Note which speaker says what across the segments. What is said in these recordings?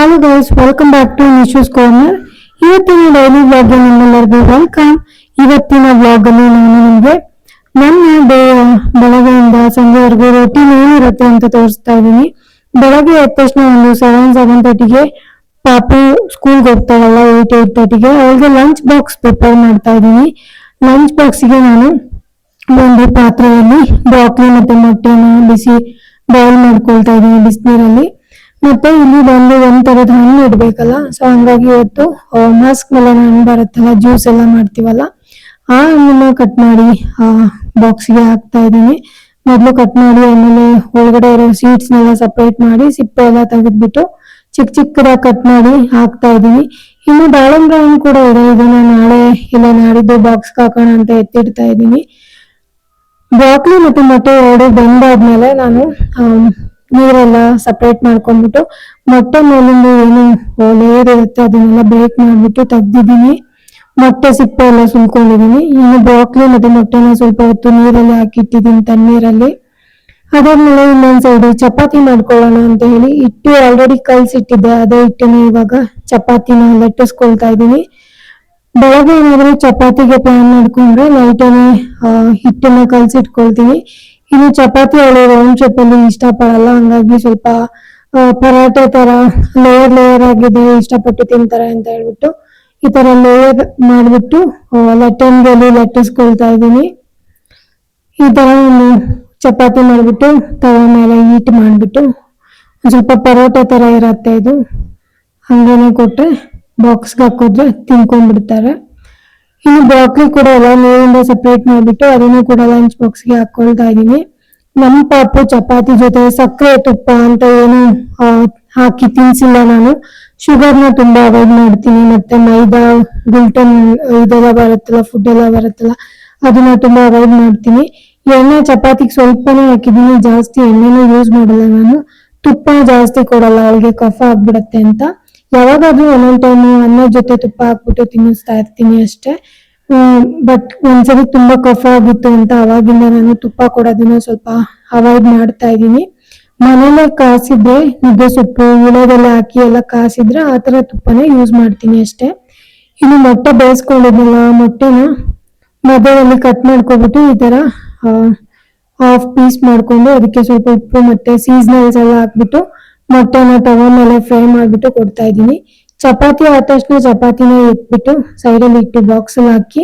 Speaker 1: Hello guys welcome back to Nishu's corner ಇವತ್ತಿನ daily ಬ್ಲಾಗ್ಗೆ ನಿಮ್ಮೆಲ್ಲರಿಗೂ ವೆಲ್ಕಮ್ ಇವತ್ತಿನ ಬ್ಲಾಗ್ ಅಲ್ಲಿ ನಾನು ನಿಮಗೆ ನನ್ನ ಬೆಳಗ್ಗೆಯಿಂದ ಸಂಜೆವರೆಗೂ ರೊಟೀನ್ ಏನಿರುತ್ತೆ ಅಂತ ತೋರಿಸ್ತಾ ಇದ್ದೀನಿ. ಬೆಳಗ್ಗೆ ಎದ್ದ ತಕ್ಷಣ ಒಂದು ಸೆವೆನ್ ಸೆವೆನ್ ತರ್ಟಿಗೆ ಪಾಪು ಸ್ಕೂಲ್ಗೆ ಹೋಗ್ತಾರಲ್ಲ ಏಟ್ ಏಟ್ ತರ್ಟಿಗೆ ಅವಳಿಗೆ ಲಂಚ್ ಬಾಕ್ಸ್ ಪ್ರಿಪೇರ್ ಮಾಡ್ತಾ ಇದ್ದೀನಿ. ಲಂಚ್ ಬಾಕ್ಸಿಗೆ ನಾನು ಒಂದು ಪಾತ್ರೆಯಲ್ಲಿ ಬ್ರಾಕ್ಲಿ ಮತ್ತೆ ಮೊಟ್ಟೆನ ಬಿಸಿ ಬಾಯ್ಲ್ ಮಾಡ್ಕೊಳ್ತಾ ಇದ್ದೀನಿ ಬಿಸಿನೀರಲ್ಲಿ. ಮತ್ತೆ ಇಲ್ಲಿ ಬಂದು ಒಂದ್ ತರದ ಹಣ್ಣು ಇಡ್ಬೇಕಲ್ಲ? ಸೊ ಹಂಗಾಗಿ ಇವತ್ತು ಮಾಸ್ಕ್ ಮೇಲೆ ಹಣ್ಣು ಬರುತ್ತಲ್ಲ ಜ್ಯೂಸ್ ಎಲ್ಲ ಮಾಡ್ತೀವಲ್ಲ, ಆ ಹಣ್ಣನ್ನ ಕಟ್ ಮಾಡಿ, ಆ ಬಾಕ್ಸ್ಗೆ ಹಾಕ್ತಾ ಇದ್ದೀನಿ. ಮೊದಲು ಕಟ್ ಮಾಡಿ, ಆಮೇಲೆ ಒಳಗಡೆ ಇರೋ ಸೀಡ್ಸ್ ನೆಲ್ಲ ಸಪರೇಟ್ ಮಾಡಿ, ಸಿಪ್ಪೆ ಎಲ್ಲ ತೆಗೆದ್ಬಿಟ್ಟು ಚಿಕ್ಕ ಚಿಕ್ಕದಾಗಿ ಕಟ್ ಮಾಡಿ ಹಾಕ್ತಾ ಇದ್ದೀನಿ. ಇನ್ನು ದಾಳಿಂಬೆ ಹಣ್ಣು ಕೂಡ ಇದೆ. ಇದನ್ನ ನಾಳೆ ಇಲ್ಲ, ನಾಡಿದ್ದು ಬಾಕ್ಸ್ ಹಾಕೋಣ ಅಂತ ಎತ್ತಿಡ್ತಾ ಇದ್ದೀನಿ. ಬ್ರಾಕ್ಲಿ ಮತ್ತೆ ಮೊಟ್ಟೆ ಎರಡು ಬಂದಾದ್ಮೇಲೆ ನಾನು ನೀರೆಲ್ಲ ಸಪ್ರೇಟ್ ಮಾಡ್ಕೊಂಡ್ಬಿಟ್ಟು ಮೊಟ್ಟೆ ಮೇಲಿಂದ ಏನು ಲೇಯರ್ ಇರುತ್ತೆ ಅದನ್ನೆಲ್ಲ ಬ್ರೇಕ್ ಮಾಡ್ಬಿಟ್ಟು ತೆಗ್ದಿದ್ದೀನಿ. ಮೊಟ್ಟೆ ಸಿಪ್ಪೆ ಎಲ್ಲ ಸುಲ್ಕೊಂಡಿದ್ದೀನಿ. ಇನ್ನು ಬ್ರಾಕ್ಲಿ ಮತ್ತೆ ಮೊಟ್ಟೆನ ಸ್ವಲ್ಪ ಹೊತ್ತು ನೀರಲ್ಲಿ ಹಾಕಿಟ್ಟಿದ್ದೀನಿ ತಣ್ಣೀರಲ್ಲಿ. ಅದಾದ್ಮೇಲೆ ಇನ್ನೊಂದ್ ಸೈಡ್ ಚಪಾತಿ ಮಾಡ್ಕೊಳ್ಳೋಣ ಅಂತ ಹೇಳಿ ಹಿಟ್ಟು ಆಲ್ರೆಡಿ ಕಲ್ಸಿಟ್ಟಿದ್ದೆ. ಅದೇ ಹಿಟ್ಟನ್ನ ಇವಾಗ ಚಪಾತಿನ ಲಟ್ಟಿಸ್ಕೊಳ್ತಾ ಇದ್ದೀನಿ. ಬೆಳಗ್ಗೆ ಏನಾದ್ರೂ ಚಪಾತಿಗೆ ಪ್ಲಾನ್ ಮಾಡ್ಕೊಂಡ್ರೆ ನೈಟನೇ ಹಿಟ್ಟನ್ನ ಕಲ್ಸಿಟ್ಕೊಳ್ತೀನಿ. ಇನ್ನು ಚಪಾತಿ ಅವಳು ರೌಂಡ್ ಶೇಪ್ ಅಲ್ಲಿ ಇಷ್ಟಪಡಲ್ಲ, ಹಂಗಾಗಿ ಸ್ವಲ್ಪ ಪರಾಟೆ ತರ ಲೇಯರ್ ಲೇಯರ್ ಆಗಿದೆ, ಇಷ್ಟಪಟ್ಟು ತಿಂತಾರೆ ಅಂತ ಹೇಳ್ಬಿಟ್ಟು ಈ ತರ ಲೇಯರ್ ಮಾಡ್ಬಿಟ್ಟು ಲಟ್ಟಣಿಗೆಲ್ಲಿ ಲಟ್ಟಿಸ್ಕೊಳ್ತಾ ಇದ್ದೀನಿ. ಈ ತರ ಒಂದು ಚಪಾತಿ ಮಾಡಿಬಿಟ್ಟು, ತವ ಮೇಲೆ ಹೀಟ್ ಮಾಡಿಬಿಟ್ಟು ಸ್ವಲ್ಪ ಪರೋಟ ತರ ಇರತ್ತೆ ಇದು. ಹಂಗೇನೆ ಕೊಟ್ರೆ ಬಾಕ್ಸ್ಗೆ ಹಾಕಿದ್ರೆ ತಿನ್ಕೊಂಡ್ಬಿಡ್ತಾರೆ. ಇನ್ನು ಬ್ರಾಕ್ಲಿ ಕೂಡ ಎಲ್ಲ ನೀರಿಂದ ಸಪ್ರೇಟ್ ಮಾಡಿಬಿಟ್ಟು ಅದನ್ನು ಕೂಡ ಲಂಚ್ ಬಾಕ್ಸ್ಗೆ ಹಾಕೊಳ್ತಾ ಇದ್ದೀನಿ. ನಮ್ಮ ಪಾಪು ಚಪಾತಿ ಜೊತೆ ಸಕ್ಕರೆ ತುಪ್ಪ ಅಂತ ಏನು ಹಾಕಿ ತಿನ್ಸಿಲ್ಲ ನಾನು. ಶುಗರ್ನ ತುಂಬಾ ಅವಾಯ್ಡ್ ಮಾಡ್ತೀನಿ. ಮತ್ತೆ ಮೈದಾ ಗ್ಲುಟನ್ ಇದೆಲ್ಲ ಬರುತ್ತಲ್ಲ ಫುಡ್ ಎಲ್ಲ ಬರುತ್ತಲ್ಲ, ಅದನ್ನ ತುಂಬಾ ಅವಾಯ್ಡ್ ಮಾಡ್ತೀನಿ. ಎಣ್ಣೆ ಚಪಾತಿಗೆ ಸ್ವಲ್ಪನೇ ಹಾಕಿದ್ದೀನಿ. ಜಾಸ್ತಿ ಎಣ್ಣೆನೂ ಯೂಸ್ ಮಾಡಲ್ಲ ನಾನು. ತುಪ್ಪ ಜಾಸ್ತಿ ಕೊಡಲ್ಲ, ಅವಳಿಗೆ ಕಫ ಆಗ್ಬಿಡತ್ತೆ ಅಂತ. ಯಾವಾಗಾದ್ರೂ ಒಂದೊಂದ್ ಟೈಮ್ ಅನ್ನ ಜೊತೆ ತುಪ್ಪ ಹಾಕ್ಬಿಟ್ಟು ತಿನ್ನಿಸ್ತಾ ಇರ್ತೀನಿ ಅಷ್ಟೇ. ಬಟ್ ಒಂದ್ಸರಿ ತುಂಬಾ ಕಫ ಆಗಿತ್ತು ಅಂತ ಅವಾಗಿಂದ ನಾನು ತುಪ್ಪ ಕೊಡೋದನ್ನ ಸ್ವಲ್ಪ ಅವಾಯ್ಡ್ ಮಾಡ್ತಾ ಇದ್ದೀನಿ. ಮನೇಲೆ ಕಾಸಿದ್ರೆ ನಿದ್ದೆ ಸೊಪ್ಪು ಉಳದೆಲ್ಲ ಹಾಕಿ ಎಲ್ಲ ಕಾಸಿದ್ರೆ ಆ ತರ ತುಪ್ಪನೇ ಯೂಸ್ ಮಾಡ್ತೀನಿ ಅಷ್ಟೇ. ಇನ್ನು ಮೊಟ್ಟೆ ಬೇಯಿಸ್ಕೊಂಡಿದ್ನಲ್ಲ, ಮೊಟ್ಟೆನ ಮಧ್ಯದಲ್ಲಿ ಕಟ್ ಮಾಡ್ಕೊಬಿಟ್ಟು ಈ ತರ ಹಾಫ್ ಪೀಸ್ ಮಾಡ್ಕೊಂಡು ಅದಕ್ಕೆ ಸ್ವಲ್ಪ ಉಪ್ಪು ಮತ್ತೆ ಸೀಸನಲ್ಸ್ ಎಲ್ಲ ಹಾಕ್ಬಿಟ್ಟು ಮೊಟ್ಟೆನ ತಗೊಂಡ್ಮೇಲೆ ಮೇಲೆ ಫ್ರೈ ಮಾಡ್ಬಿಟ್ಟು ಕೊಡ್ತಾ ಇದ್ದೀನಿ. ಚಪಾತಿ ಆದ ತಕ್ಷಣ ಚಪಾತಿನ ಇಟ್ಬಿಟ್ಟು ಸೈಡಲ್ಲಿ ಇಟ್ಟು ಬಾಕ್ಸ್ ಅಲ್ಲಿ ಹಾಕಿ,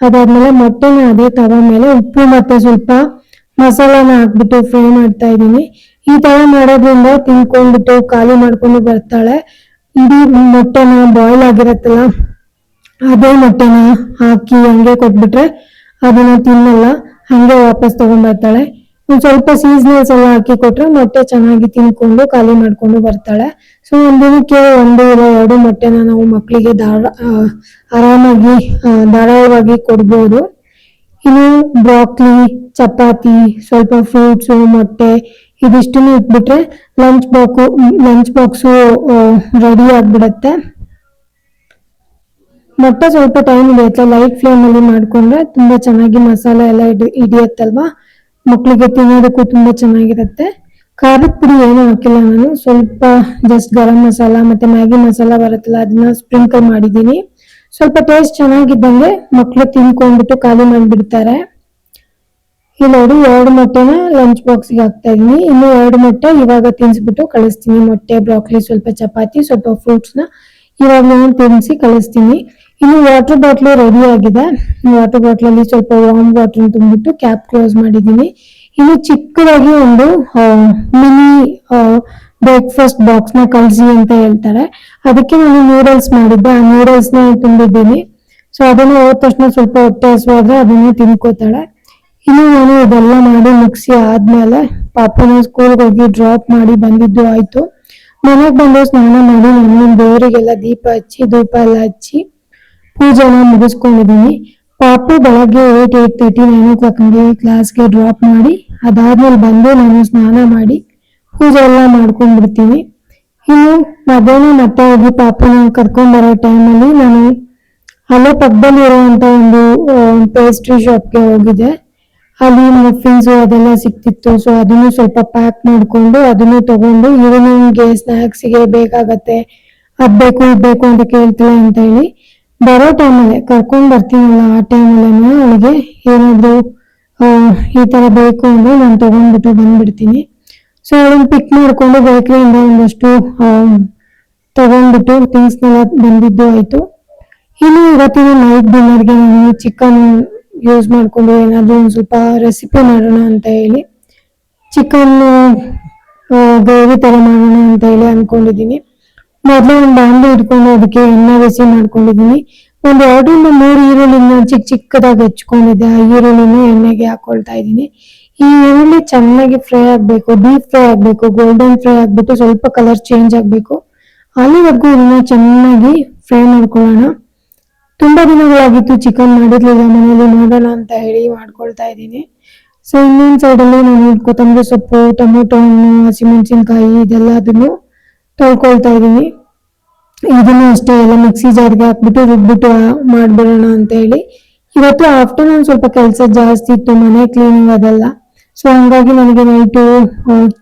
Speaker 1: ಅದಾದ್ಮೇಲೆ ಮೊಟ್ಟೆನ ಅದೇ ತವ ಮೇಲೆ ಉಪ್ಪು ಮತ್ತೆ ಸ್ವಲ್ಪ ಮಸಾಲಾನ ಹಾಕ್ಬಿಟ್ಟು ಫ್ರೈ ಮಾಡ್ತಾ ಇದ್ದೀನಿ. ಈ ತರ ಮಾಡೋದ್ರಿಂದ ತಿನ್ಕೊಂಡ್ಬಿಟ್ಟು ಖಾಲಿ ಮಾಡ್ಕೊಂಡು ಬರ್ತಾಳೆ. ಇಡೀ ಮೊಟ್ಟೆನ ಬಾಯ್ಲ್ ಆಗಿರತ್ತಲ್ಲ, ಅದೇ ಮೊಟ್ಟೆನ ಹಾಕಿ ಹಂಗೆ ಕೊಟ್ಬಿಟ್ರೆ ಅದನ್ನ ತಿನ್ನಲ್ಲ, ಹಂಗೆ ವಾಪಸ್ ತಗೊಂಡ್ ಬರ್ತಾಳೆ. ಒಂದ್ ಸ್ವಲ್ಪ ಸೀಸನಲ್ಸ್ ಎಲ್ಲ ಹಾಕಿ ಕೊಟ್ರೆ ಮೊಟ್ಟೆ ಚೆನ್ನಾಗಿ ತಿನ್ಕೊಂಡು ಖಾಲಿ ಮಾಡ್ಕೊಂಡು ಬರ್ತಾಳೆ. ಸೊ ಒಂದ್ ದಿನಕ್ಕೆ ಒಂದು ಇಲ್ಲ ಎರಡು ಮೊಟ್ಟೆನ ನಾವು ಮಕ್ಕಳಿಗೆ ಆರಾಮಾಗಿ ಧಾರಾಳವಾಗಿ ಕೊಡ್ಬೋದು. ಇನ್ನು ಬ್ರಾಕ್ಲಿ, ಚಪಾತಿ, ಸ್ವಲ್ಪ ಫ್ರೂಟ್ಸು ಮೊಟ್ಟೆ ಇದಿಷ್ಟನ್ನು ಇಟ್ಬಿಟ್ರೆ lunch box lunch box ready ಆಗ್ಬಿಡತ್ತೆ. ಮೊಟ್ಟೆ ಸ್ವಲ್ಪ ಟೈಮ್ ಹಿಡಿಯುತ್ತೆ ಲೈಟ್ ಫ್ಲೇಮ್ ಅಲ್ಲಿ ಮಾಡ್ಕೊಂಡ್ರೆ ತುಂಬಾ ಚೆನ್ನಾಗಿ ಮಸಾಲೆ ಎಲ್ಲ ಹಿಡಿ ಹಿಡಿಯತ್ತಲ್ವಾ? ಮಕ್ಕಳಿಗೆ ತಿನ್ನೋದಕ್ಕೂ ತುಂಬಾ ಚೆನ್ನಾಗಿರುತ್ತೆ. ಖಾರದ ಪುಡಿ ಏನು ಹಾಕಿಲ್ಲ ನಾನು. ಸ್ವಲ್ಪ ಜಸ್ಟ್ ಗರಂ ಮಸಾಲ ಮತ್ತೆ ಮ್ಯಾಗಿ ಮಸಾಲ ಬರುತ್ತಲ್ಲ, ಅದನ್ನ ಸ್ಪ್ರಿಂಕಲ್ ಮಾಡಿದ್ದೀನಿ. ಸ್ವಲ್ಪ ಟೇಸ್ಟ್ ಚೆನ್ನಾಗಿದ್ದಂಗೆ ಮಕ್ಕಳು ತಿನ್ಕೊಂಡ್ಬಿಟ್ಟು ಖಾಲಿ ಮಾಡಿಬಿಡ್ತಾರೆ. ಇಲ್ಲಿ ನೋಡಿ ಎರಡು ಮೊಟ್ಟೆನ ಲಂಚ್ ಬಾಕ್ಸ್ಗೆ ಹಾಕ್ತಾ ಇದೀನಿ ಇನ್ನು ಎರಡು ಮೊಟ್ಟೆ ಇವಾಗ ತಿನ್ಸ್ಬಿಟ್ಟು ಕಳಿಸ್ತೀನಿ. ಮೊಟ್ಟೆ ಬ್ರಾಕ್ಲಿ ಸ್ವಲ್ಪ ಚಪಾತಿ, ಸ್ವಲ್ಪ ಫ್ರೂಟ್ಸ್ನ ನಾನು ತಿನ್ಸಿ ಕಳಿಸ್ತೀನಿ. ಇನ್ನು ವಾಟರ್ ಬಾಟ್ಲು ರೆಡಿ ಆಗಿದೆ. ವಾಟರ್ ಬಾಟ್ಲಲ್ಲಿ ಸ್ವಲ್ಪ ವಾರ್ಮ್ ವಾಟರ್ ತುಂಬಿಟ್ಟು ಕ್ಯಾಪ್ ಕ್ಲೋಸ್ ಮಾಡಿದ್ದೀನಿ. ಇನ್ನು ಚಿಕ್ಕದಾಗಿ ಒಂದು ಮಿನಿ ಬ್ರೇಕ್ಫಾಸ್ಟ್ ಬಾಕ್ಸ್ನ ಕಳ್ಸಿ ಅಂತ ಹೇಳ್ತಾರೆ. ಅದಕ್ಕೆ ನಾನು ನೂಡಲ್ಸ್ ಮಾಡಿದ್ದೆ. ಆ ನೂಡಲ್ಸ್ನ ತುಂಬಿದ್ದೀನಿ. ಸೊ ಅದನ್ನ ಹೋದ ತಕ್ಷಣ ಸ್ವಲ್ಪ ಹೊಟ್ಟೆ ಹಸುವಾದ್ರೆ ಅದನ್ನ ತಿನ್ಕೋತಾಳೆ. ಇನ್ನು ನಾನು ಇದೆಲ್ಲ ಮಾಡಿ ಮಿಕ್ಸಿ ಆದ್ಮೇಲೆ ಪಾಪನ ಸ್ಕೂಲ್ಗೆ ಹೋಗಿ ಡ್ರಾಪ್ ಮಾಡಿ ಬಂದಿದ್ದು ಆಯ್ತು. ಮನೆಗೆ ಬಂದು ಸ್ನಾನ ಮಾಡಿ ನಮ್ಮ ದೇವರಿಗೆಲ್ಲ ದೀಪ ಹಚ್ಚಿ, ಧೂಪ ಎಲ್ಲ ಹಚ್ಚಿ. ಪೂಜೆನ ಮುಗಿಸ್ಕೊಂಡಿದ್ದೀನಿ ಪಾಪು ಬೆಳಗ್ಗೆ eight eight thirty nine o'clock ಕ್ಲಾಸ್ಗೆ ಡ್ರಾಪ್ ಮಾಡಿ, ಅದಾದ್ಮೇಲೆ ಬಂದು ನಾನು ಸ್ನಾನ ಮಾಡಿ, ಪೂಜೆ ಎಲ್ಲ ಮಾಡ್ಕೊಂಡ್ಬಿಡ್ತೀನಿ. ಇನ್ನು ಮಧ್ಯಾಹ್ನ ಮತ್ತೆ ಹೋಗಿ ಪಾಪನ ಕರ್ಕೊಂಡ್ ಬರೋ ಟೈಮಲ್ಲಿ ನಾನು ಅಲ್ಲೇ ಪಕ್ಕದಲ್ಲಿ ಇರುವಂತ ಒಂದು ಪೇಸ್ಟ್ರಿ ಶಾಪ್ಗೆ ಹೋಗಿದ್ದೆ. ಅಲ್ಲಿ ಮಫಿನ್ಸು ಅದೆಲ್ಲ ಸಿಕ್ತಿತ್ತು. ಸೊ ಅದನ್ನು ಸ್ವಲ್ಪ ಪ್ಯಾಕ್ ಮಾಡಿಕೊಂಡು ಅದನ್ನು ತಗೊಂಡು ಈವ್ನಿಂಗ್ಗೆ ಸ್ನ್ಯಾಕ್ಸಿಗೆ ಬೇಕಾಗತ್ತೆ ಅದ್ ಬೇಕು ಇದ್ ಬೇಕು ಅಂತ ಕೇಳ್ತಿಲ್ಲ ಅಂತ ಹೇಳಿ ಬರೋ ಟೈಮಲ್ಲೇ ಕರ್ಕೊಂಡು ಬರ್ತೀನಲ್ಲ, ಆ ಟೈಮಲ್ಲೇ ಅವಳಿಗೆ ಏನಾದರೂ ಈ ಥರ ಬೇಕು ಅಂದರೆ ನಾನು ತೊಗೊಂಡ್ಬಿಟ್ಟು ಬಂದ್ಬಿಡ್ತೀನಿ. ಸೊ ಅವಳನ್ನ ಪಿಕ್ ಮಾಡಿಕೊಂಡು ಬೇಕರಿಯಿಂದ ಒಂದಷ್ಟು ತೊಗೊಂಡ್ಬಿಟ್ಟು ಥಿಂಗ್ಸ್ನೆಲ್ಲ ಬಂದಿದ್ದು ಆಯಿತು. ಇನ್ನು ಇವತ್ತಿನ ನೈಟ್ ಡಿನ್ನರ್ಗೆ ನಾನು ಚಿಕನ್ ಯೂಸ್ ಮಾಡಿಕೊಂಡು ಏನಾದರೂ ಒಂದು ಸ್ವಲ್ಪ ರೆಸಿಪಿ ಮಾಡೋಣ ಅಂತ ಹೇಳಿ ಚಿಕನ್ ಗ್ರೇವಿ ಥರ ಮಾಡೋಣ ಅಂತ ಹೇಳಿ ಅನ್ಕೊಂಡಿದ್ದೀನಿ. ಮೊದಲು ಒಂದು ಬಾಂಡ್ಲಿ ಇಟ್ಕೊಂಡು ಅದಕ್ಕೆ ಎಣ್ಣೆ ಬಿಸಿ ಮಾಡ್ಕೊಂಡಿದ್ದೀನಿ. ಒಂದು ಎರಡರಿಂದ ಮೂರು ಈರುಳ್ಳಿನ ಚಿಕ್ಕ ಚಿಕ್ಕದಾಗಿ ಹೆಚ್ಕೊಂಡಿದ್ದೆ ಆ ಈರುಳ್ಳಿನ ಎಣ್ಣೆಗೆ ಹಾಕೊಳ್ತಾ ಇದ್ದೀನಿ. ಈ ಈರುಳ್ಳಿ ಚೆನ್ನಾಗಿ ಫ್ರೈ ಆಗಬೇಕು, ಡೀಪ್ ಫ್ರೈ ಆಗಬೇಕು, ಗೋಲ್ಡನ್ ಫ್ರೈ ಆಗ್ಬಿಟ್ಟು ಸ್ವಲ್ಪ ಕಲರ್ ಚೇಂಜ್ ಆಗಬೇಕು. ಅಲ್ಲಿವರೆಗೂ ಇದನ್ನ ಚೆನ್ನಾಗಿ ಫ್ರೈ ಮಾಡ್ಕೊಳ್ಳೋಣ. ತುಂಬಾ ದಿನಗಳಾಗಿತ್ತು ಚಿಕನ್ ಮಾಡಿರ್ಲಿಲ್ಲ, ಮನೇಲಿ ಮಾಡೋಣ ಅಂತ ಹೇಳಿ ಮಾಡ್ಕೊಳ್ತಾ ಇದ್ದೀನಿ. ಸೊ ಇನ್ನೊಂದು ಸೈಡ್ ಅಲ್ಲಿ ನಾನು ಕೊತ್ತಂಬರಿ ಸೊಪ್ಪು, ಟೊಮೆಟೊ ಹಣ್ಣು, ಹಸಿಮೆಣಸಿನ್ಕಾಯಿ ಇದೆಲ್ಲ ಅದನ್ನು ತೊಳ್ಕೊಳ್ತಾ ಇದ್ದೀನಿ ಇದನ್ನು ಅಷ್ಟೇ ಎಲ್ಲ ಮಿಕ್ಸಿ ಜಾರ್ಗೆ ಹಾಕ್ಬಿಟ್ಟು ರುಬ್ಬಿಟ್ಟು ಮಾಡ್ಬಿಡೋಣ ಅಂತ ಹೇಳಿ. ಇವತ್ತು ಆಫ್ಟರ್ನೂನ್ ಸ್ವಲ್ಪ ಕೆಲಸ ಜಾಸ್ತಿ ಇತ್ತು, ಮನೆ ಕ್ಲೀನಿಂಗ್ ಅದೆಲ್ಲ. ಸೊ ಹಂಗಾಗಿ ನನಗೆ ನೈಟು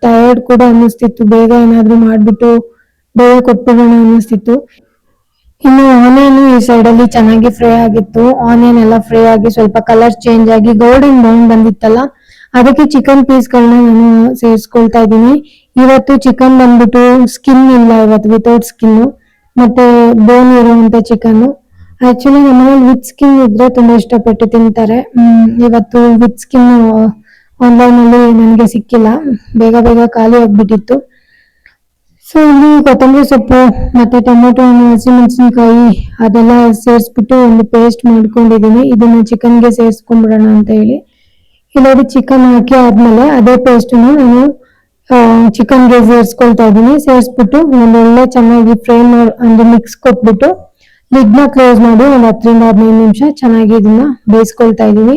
Speaker 1: ಟಯರ್ಡ್ ಕೂಡ ಅನ್ನಿಸ್ತಿತ್ತು. ಬೇಗ ಏನಾದ್ರೂ ಮಾಡಿಬಿಟ್ಟು ಬೇಗ ಕೊಟ್ಬಿಡೋಣ ಅನ್ನಿಸ್ತಿತ್ತು. ಇನ್ನು ಆನಿಯನ್ ಈ ಸೈಡ್ ಅಲ್ಲಿ ಚೆನ್ನಾಗಿ ಫ್ರೈ ಆಗಿತ್ತು. ಆನಿಯನ್ ಎಲ್ಲ ಫ್ರೈ ಆಗಿ ಸ್ವಲ್ಪ ಕಲರ್ ಚೇಂಜ್ ಆಗಿ ಗೋಲ್ಡನ್ ಬ್ರೌನ್ ಬಂದಿತ್ತಲ್ಲ, ಅದಕ್ಕೆ ಚಿಕನ್ ಪೀಸ್ಗಳನ್ನ ನಾನು ಸೇರಿಸ್ಕೊಳ್ತಾ ಇದ್ದೀನಿ. ಇವತ್ತು ಚಿಕನ್ ಬಂದ್ಬಿಟ್ಟು ಸ್ಕಿನ್ ಇಲ್ಲ ಇವತ್ತು ವಿತೌಟ್ ಸ್ಕಿನ್ ಮತ್ತೆ ಬೋನ್ ಇರುವಂತ ಚಿಕನ್ ಆಕ್ಚುಲಿ ನಮ್ಮನೇಲಿ ವಿತ್ ಸ್ಕಿನ್ ಇದ್ರೆ ತುಂಬಾ ಇಷ್ಟಪಟ್ಟು ತಿಂತಾರೆ. ಇವತ್ತು ವಿತ್ ಸ್ಕಿನ್ ಆನ್ಲೈನ್ ಅಲ್ಲಿ ನನಗೆ ಸಿಕ್ಕಿಲ್ಲ. ಬೇಗ ಬೇಗ ಖಾಲಿ ಆಗ್ಬಿಟ್ಟಿತ್ತು. ಸೊ ಇಲ್ಲಿ ಕೊತ್ತಂಬರಿ ಸೊಪ್ಪು, ಮತ್ತೆ ಟೊಮೊಟೊ ಹಣ್ಣು ಹಸಿಮೆಣಸಿನಕಾಯಿ ಅದೆಲ್ಲ ಸೇರಿಸ್ಬಿಟ್ಟು ಒಂದು ಪೇಸ್ಟ್ ಮಾಡ್ಕೊಂಡಿದ್ದೀನಿ ಇದನ್ನ ಚಿಕನ್ಗೆ ಸೇರಿಸ್ಕೊಂಡ್ಬಿಡೋಣ ಅಂತ ಹೇಳಿ. ಇಲ್ಲಾದ್ರೆ ಚಿಕನ್ ಹಾಕಿ ಆದ್ಮೇಲೆ ಅದೇ ಪೇಸ್ಟನ್ನು ನಾನು ಚಿಕನ್ಗೆ ಸೇರಿಸ್ಕೊಳ್ತಾ ಇದ್ದೀನಿ ಸೇರಿಸ್ಬಿಟ್ಟು ಒಂದೊಳ್ಳೆ ಚೆನ್ನಾಗಿ ಫ್ರೈ ಮಾಡಿ, ಅಂದ್ರೆ ಮಿಕ್ಸ್ ಕೊಟ್ಬಿಟ್ಟು ಲಿಡ್ನ ಕ್ಲೋಸ್ ಮಾಡಿ ಒಂದು ಹತ್ತರಿಂದ ಹದಿನೈದು ನಿಮಿಷ ಚೆನ್ನಾಗಿ ಇದನ್ನ ಬೇಯಿಸ್ಕೊಳ್ತಾ ಇದ್ದೀನಿ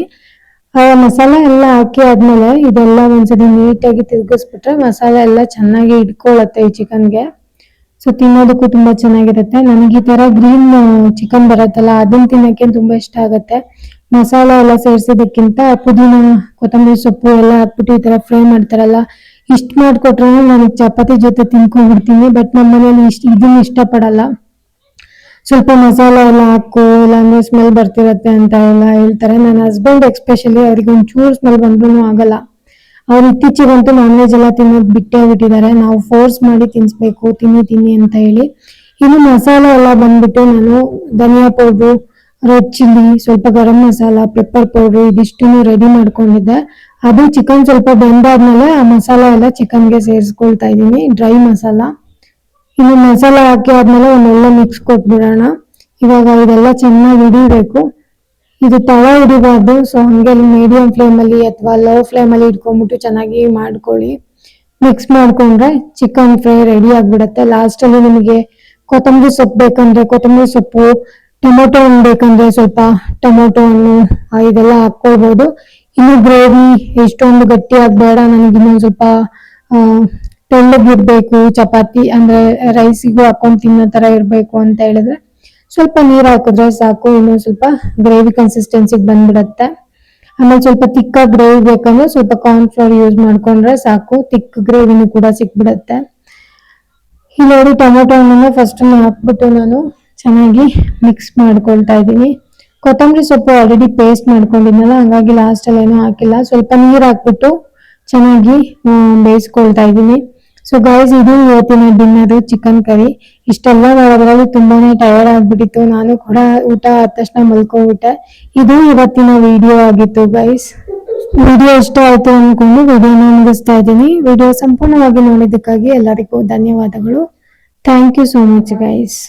Speaker 1: ಮಸಾಲೆ ಎಲ್ಲ ಹಾಕಿ ಆದ್ಮೇಲೆ ಇದೆಲ್ಲ ಒಂದ್ಸರಿ ನೀಟಾಗಿ ತಿರುಗಿಸ್ಬಿಟ್ರೆ ಮಸಾಲೆ ಎಲ್ಲ ಚೆನ್ನಾಗಿ ಇಟ್ಕೊಳ್ಳುತ್ತೆ ಈ ಚಿಕನ್ಗೆ ಸೊ ತಿನ್ನೋದಕ್ಕೂ ತುಂಬಾ ಚೆನ್ನಾಗಿರುತ್ತೆ. ನನಗೆ ಈ ತರ ಗ್ರೀನ್ ಚಿಕನ್ ಬರುತ್ತಲ್ಲ ಅದನ್ನ ತಿನ್ನಕ್ಕೆ ತುಂಬಾ ಇಷ್ಟ ಆಗುತ್ತೆ. ಮಸಾಲೆ ಎಲ್ಲ ಸೇರಿಸೋದಕ್ಕಿಂತ ಪುದೀನ, ಕೊತ್ತಂಬರಿ ಸೊಪ್ಪು ಎಲ್ಲ ಹಾಕ್ಬಿಟ್ಟು ಈ ತರ ಫ್ರೈ ಮಾಡ್ತಾರಲ್ಲ ಇಷ್ಟ ಮಾಡಿಕೊಟ್ರೂ ನನಗೆ ಚಪಾತಿ ಜೊತೆ ತಿನ್ಕೊಂಡ್ಬಿಡ್ತೀನಿ ಬಟ್ ನಮ್ಮ ಮನೇಲಿ ಇಷ್ಟ ಇದನ್ನ ಇಷ್ಟಪಡಲ್ಲ. ಸ್ವಲ್ಪ ಮಸಾಲೆ ಎಲ್ಲ ಹಾಕು, ಇಲ್ಲಾಂದ್ರೆ ಸ್ಮೆಲ್ ಬರ್ತಿರತ್ತೆ ಅಂತ ಎಲ್ಲ ಹೇಳ್ತಾರೆ. ನನ್ನ ಹಸ್ಬೆಂಡ್ ಎಕ್ಸ್ಪೆಷಲಿ ಅವ್ರಿಗೆ ಒಂಚೂರು ಸ್ಮೆಲ್ ಬಂದ್ರೂ ಆಗಲ್ಲ. ಅವ್ರು ಇತ್ತೀಚೆಗಂತೂ ನಾನ್ ವೆಜ್ ಎಲ್ಲ ತಿನ್ನೋದು ಬಿಟ್ಟೇ ಬಿಟ್ಟಿದ್ದಾರೆ. ನಾವು ಫೋರ್ಸ್ ಮಾಡಿ ತಿನ್ಸ್ಬೇಕು, ತಿನ್ನಿ ತಿನ್ನಿ ಅಂತ ಹೇಳಿ. ಇನ್ನು ಮಸಾಲೆ ಎಲ್ಲ ಬಂದ್ಬಿಟ್ಟು ನಾನು ಧನಿಯಾ ಪೌಡ್ರು ರೆಡ್ ಚಿಲ್ಲಿ ಸ್ವಲ್ಪ ಗರಂ ಮಸಾಲ ಪೆಪ್ಪರ್ ಪೌಡ್ರು, ಇದಿಷ್ಟನ್ನು ರೆಡಿ ಮಾಡ್ಕೊಂಡಿದ್ದೆ. ಅದು ಚಿಕನ್ ಸ್ವಲ್ಪ ಬೆಂದಾದ್ಮೇಲೆ ಆ ಮಸಾಲ ಎಲ್ಲ ಚಿಕನ್ಗೆ ಸೇರಿಸ್ಕೊಳ್ತಾ ಇದ್ದೀನಿ ಡ್ರೈ ಮಸಾಲ. ಇನ್ನು ಮಸಾಲ ಹಾಕಿ ಆದ್ಮೇಲೆ ಒಂದೊಳ್ಳೆ ಮಿಕ್ಸ್ ಕೊಟ್ಬಿಡೋಣ. ಇವಾಗ ಇದೆಲ್ಲ ಚೆನ್ನಾಗಿ ಹಿಡಿಬೇಕು ಇದು ತಳ ಹಿಡಿಬಾರ್ದು ಸೊ ಹಂಗೆ ಮೀಡಿಯಂ ಫ್ಲೇಮಲ್ಲಿ ಅಥವಾ ಲೋ ಫ್ಲೇಮಲ್ಲಿ ಇಟ್ಕೊಂಡ್ಬಿಟ್ಟು ಚೆನ್ನಾಗಿ ಮಾಡ್ಕೊಳ್ಳಿ. ಮಿಕ್ಸ್ ಮಾಡ್ಕೊಂಡ್ರೆ ಚಿಕನ್ ಫ್ರೈ ರೆಡಿ ಆಗ್ಬಿಡತ್ತೆ. ಲಾಸ್ಟಲ್ಲಿ ನಿಮಗೆ ಕೊತ್ತಂಬರಿ ಸೊಪ್ಪು ಬೇಕಂದ್ರೆ ಕೊತ್ತಂಬರಿ ಸೊಪ್ಪು, ಟೊಮೊಟೊ ಹಣ್ಣು ಬೇಕಂದ್ರೆ ಸ್ವಲ್ಪ ಟೊಮೊಟೊ ಹಣ್ಣು ಇದೆಲ್ಲ ಹಾಕ್ಕೊಳ್ಬೋದು. ಇನ್ನು ಗ್ರೇವಿ ಎಷ್ಟೊಂದು ಗಟ್ಟಿ ಆಗ್ಬೇಡ. ನನಗೆ ಇನ್ನೊಂದು ಸ್ವಲ್ಪ ತೆಳ್ಳಗಿರ್ಬೇಕು ಚಪಾತಿ ಅಂದ್ರೆ ರೈಸಿಗೂ ಹಾಕೊಂಡ್ ತಿನ್ನೋ ತರ ಇರಬೇಕು ಅಂತ ಹೇಳಿದ್ರೆ ಸ್ವಲ್ಪ ನೀರು ಹಾಕಿದ್ರೆ ಸಾಕು. ಇನ್ನೊಂದು ಸ್ವಲ್ಪ ಗ್ರೇವಿ ಕನ್ಸಿಸ್ಟೆನ್ಸಿಗೆ ಬಂದ್ಬಿಡತ್ತೆ. ಆಮೇಲೆ ಸ್ವಲ್ಪ ತಿಕ್ಕ ಗ್ರೇವಿ ಬೇಕಂದ್ರೆ ಸ್ವಲ್ಪ ಕಾರ್ನ್ ಫ್ಲೋರ್ ಯೂಸ್ ಮಾಡ್ಕೊಂಡ್ರೆ ಸಾಕು. ತಿಕ್ ಗ್ರೇವಿನೂ ಕೂಡ ಸಿಕ್ಬಿಡತ್ತೆ. ಇಲ್ಲಿ ನೋಡಿ ಟೊಮೊಟೊ ಹಣ್ಣನ್ನು ಫಸ್ಟ್ ಹಾಕ್ಬಿಟ್ಟು ನಾನು ಚೆನ್ನಾಗಿ ಮಿಕ್ಸ್ ಮಾಡ್ಕೊಳ್ತಾ ಇದ್ದೀನಿ. ಕೊತ್ತಂಬರಿ ಸೊಪ್ಪು ಆಲ್ರೆಡಿ ಪೇಸ್ಟ್ ಮಾಡ್ಕೊಂಡಿದ್ನಲ್ಲ, ಹಂಗಾಗಿ ಲಾಸ್ಟ್ ಅಲ್ಲಿ ಏನೂ ಹಾಕಿಲ್ಲ. ಸ್ವಲ್ಪ ನೀರ್ ಹಾಕ್ಬಿಟ್ಟು ಚೆನ್ನಾಗಿ ಬೇಯಿಸ್ಕೊಳ್ತಾ ಇದ್ದೀನಿ. ಸೊ ಗೈಸ್ ಇದು ಇವತ್ತಿನ ಡಿನ್ನರ್ ಚಿಕನ್ ಕರಿ ಇಷ್ಟೆಲ್ಲ ಮಾಡೋದ್ರಲ್ಲಿ ತುಂಬಾನೇ ಟಯರ್ಡ್ ಆಗ್ಬಿಟ್ಟಿತ್ತು. ನಾನು ಕೂಡ ಊಟ ಆದ ತಕ್ಷಣ ಮಲ್ಕೊಂಡ್ಬಿಟ್ಟೆ. ಇದು ಇವತ್ತಿನ ವಿಡಿಯೋ ಆಗಿತ್ತು ಗೈಸ್ ವಿಡಿಯೋ ಇಷ್ಟ ಆಯ್ತು ಅನ್ಕೊಂಡು ವಿಡಿಯೋನ ಮುಗಿಸ್ತಾ ಇದ್ದೀನಿ. ವಿಡಿಯೋ ಸಂಪೂರ್ಣವಾಗಿ ನೋಡಿದ್ದಕ್ಕಾಗಿ ಎಲ್ಲರಿಗೂ ಧನ್ಯವಾದಗಳು. Thank you so much guys